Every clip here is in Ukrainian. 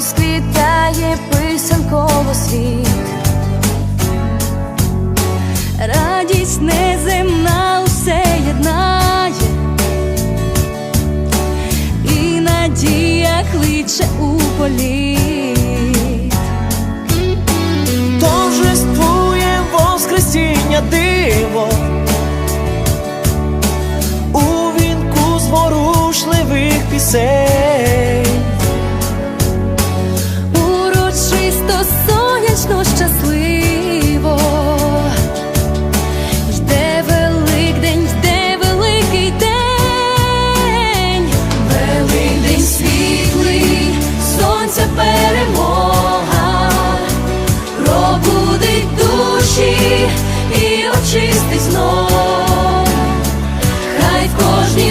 світ. Радість неземна усе єднає, і надія кличе у політ. торжествує Воскресіння диво у вінку зворушливих пісень.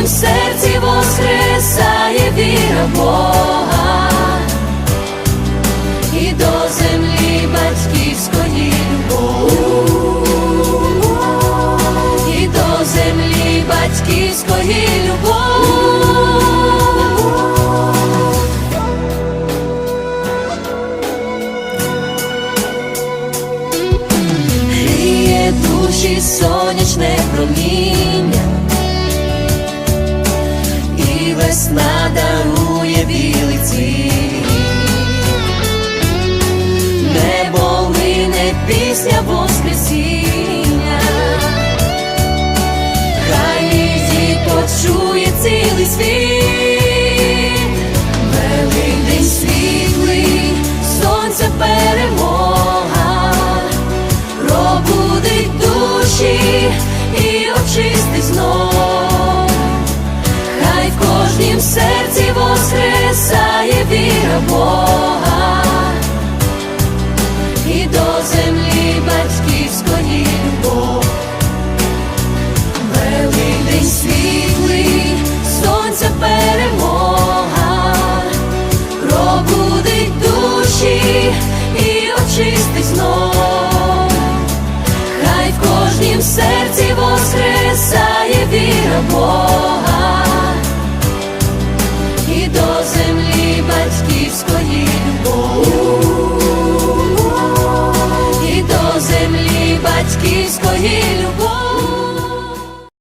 В серці воскресає віра в Бога і до землі батьківської любов, і до землі батьківської любов. Сонячне Бога і до землі батьківської любов. Великдень світлий, сонця перемога, пробудить душі і очистить знов. Хай в кожнім серці воскресає віра Бога і до землі батьківської любові і до землі батьківської любов.